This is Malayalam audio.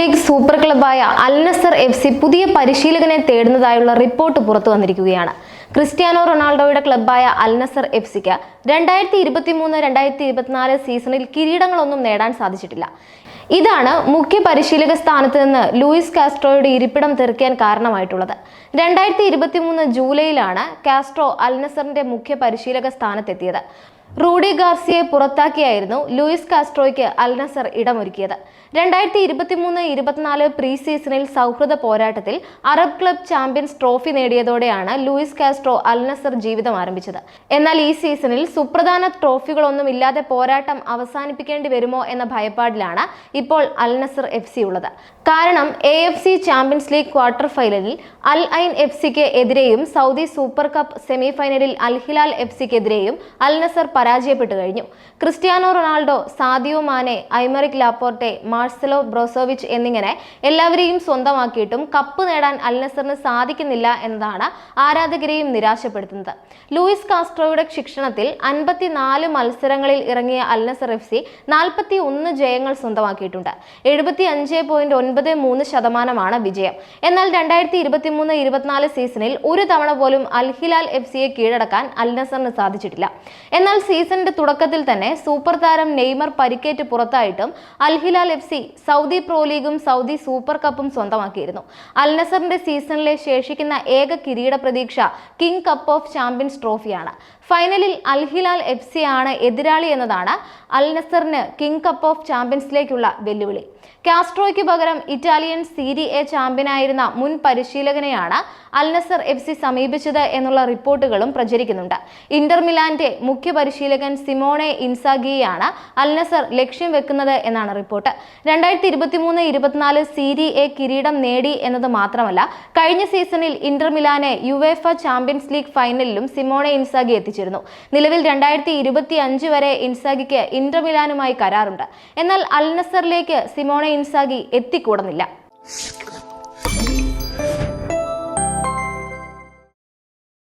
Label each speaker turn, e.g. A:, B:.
A: ലീഗ് സൂപ്പർ ക്ലബായ അൽ നസർ എഫ് സി പുതിയ പരിശീലകനെ തേടുന്നതായുള്ള റിപ്പോർട്ട് പുറത്തു വന്നിരിക്കുകയാണ്. ക്രിസ്ത്യാനോ റൊണാൾഡോയുടെ ക്ലബ്ബായ അൽ നസർ എഫ് സിക്ക് രണ്ടായിരത്തി ഇരുപത്തി മൂന്ന് രണ്ടായിരത്തി ഇരുപത്തിനാല് സീസണിൽ കിരീടങ്ങളൊന്നും നേടാൻ സാധിച്ചിട്ടില്ല. ഇതാണ് മുഖ്യ പരിശീലക സ്ഥാനത്ത് നിന്ന് ലൂയിസ് കാസ്ട്രോയുടെ ഇരിപ്പിടം തെറിക്കാൻ കാരണമായിട്ടുള്ളത്. രണ്ടായിരത്തി ഇരുപത്തി മൂന്ന് ജൂലൈയിലാണ് കാസ്ട്രോ അൽ നസറിന്റെ മുഖ്യ പരിശീലക സ്ഥാനത്തെത്തിയത്. റൂഡി ഗാർസിയെ പുറത്താക്കിയായിരുന്നു ലൂയിസ് കാസ്ട്രോയ്ക്ക് അൽനസർ ഇടമൊരുക്കിയത്. രണ്ടായിരത്തി ഇരുപത്തി മൂന്ന് ഇരുപത്തിനാല് പ്രീ സീസണിൽ സൗഹൃദ പോരാട്ടത്തിൽ അറബ് ക്ലബ് ചാമ്പ്യൻസ് ട്രോഫി നേടിയതോടെയാണ് ലൂയിസ് കാസ്ട്രോ അൽനസർ ജീവിതം ആരംഭിച്ചത്. എന്നാൽ ഈ സീസണിൽ സുപ്രധാന ട്രോഫികളൊന്നും ഇല്ലാതെ പോരാട്ടം അവസാനിപ്പിക്കേണ്ടി വരുമോ എന്ന ഭയപ്പാടിലാണ് ഇപ്പോൾ അൽനസർ എഫ് സി ഉള്ളത്. കാരണം A F C champions league quarter ഫൈനലിൽ അൽ ഐൻ എഫ് സിക്ക് എതിരെയും സൗദി സൂപ്പർ കപ്പ് സെമിഫൈനലിൽ Al Hilal Al Hilal F സിക്കെതിരെയും Al Nassr പരാജയപ്പെട്ടു കഴിഞ്ഞു. Cristiano Ronaldo Sadio Mane Aymeric Laporte Marcelo Brozovic എന്നിങ്ങനെ എല്ലാവരെയും സ്വന്തമാക്കിയിട്ടും കപ്പ് നേടാൻ അൽനസറിന് സാധിക്കുന്നില്ല എന്നതാണ് ആരാധകരെയും നിരാശപ്പെടുത്തുന്നത്. ലൂയിസ് കാസ്ട്രോയുടെ ശിക്ഷണത്തിൽ അൻപത്തിനാല് മത്സരങ്ങളിൽ ഇറങ്ങിയ അൽനസർ എഫ് സി നാൽപ്പത്തി ഒന്ന് ജയങ്ങൾ സ്വന്തമാക്കിയിട്ടുണ്ട്. എഴുപത്തി അഞ്ച് പോയിന്റ് ഒൻപത് മൂന്ന് ശതമാനമാണ് വിജയം. എന്നാൽ രണ്ടായിരത്തി ഇരുപത്തി മൂന്ന് ഇരുപത്തിനാല് സീസണിൽ ഒരു തവണ പോലും അൽഹിലാൽ എഫ് സിയെ കീഴടക്കാൻ അൽനസറിന് സാധിച്ചിട്ടില്ല. എന്നാൽ സീസണിന്റെ തുടക്കത്തിൽ തന്നെ സൂപ്പർ താരം നെയ്മർ പരിക്കേറ്റ് പുറത്തായിട്ടും Al Hilal F C Saudi Pro ലീഗും സൗദി സൂപ്പർ കപ്പും സ്വന്തമാക്കിയിരുന്നു. അൽനസറിന്റെ സീസണിലെ ശേഷിക്കുന്ന ഏക കിരീട പ്രതീക്ഷ കിങ് കപ്പ് ഓഫ് ചാമ്പ്യൻസ് ട്രോഫിയാണ്. ഫൈനലിൽ അൽഹിലാൽ എഫ് സി ആണ് എതിരാളി എന്നതാണ് അൽനസറിന് കിങ് കപ്പ് ഓഫ് ചാമ്പ്യൻസിലേക്കുള്ള വെല്ലുവിളി. കാസ്ട്രോയ്ക്ക് പകരം ഇറ്റാലിയൻ സീരി എ ചാമ്പ്യനായിരുന്ന മുൻ പരിശീലകനെയാണ് അൽനസർ എഫ് സി സമീപിച്ചത് എന്നുള്ള റിപ്പോർട്ടുകളും പ്രചരിക്കുന്നുണ്ട്. ഇന്റർ മിലാന്റെ മുഖ്യ പരിശീലകൻ സിമോണെ ഇൻസാഗിയാണ് അൽനസർ ലക്ഷ്യം വെക്കുന്നത് എന്നാണ് റിപ്പോർട്ട്. രണ്ടായിരത്തി ഇരുപത്തി മൂന്ന് ഇരുപത്തിനാല് സീരി എ കിരീടം നേടി എന്നത് മാത്രമല്ല കഴിഞ്ഞ സീസണിൽ ഇന്റർ മിലാനെ യുവേഫ ചാമ്പ്യൻസ് ലീഗ് ഫൈനലിലും സിമോണെ ഇൻസാഗി എത്തിച്ചിരുന്നു. നിലവിൽ രണ്ടായിരത്തി ഇരുപത്തി അഞ്ച് വരെ ഇൻസാഗിക്ക് ഇന്റർ മിലാനുമായി കരാറുണ്ട്. എന്നാൽ അൽനസറിലേക്ക് സിമോണെ ഇൻസാഗി എത്തിക്കൂടുന്നില്ല.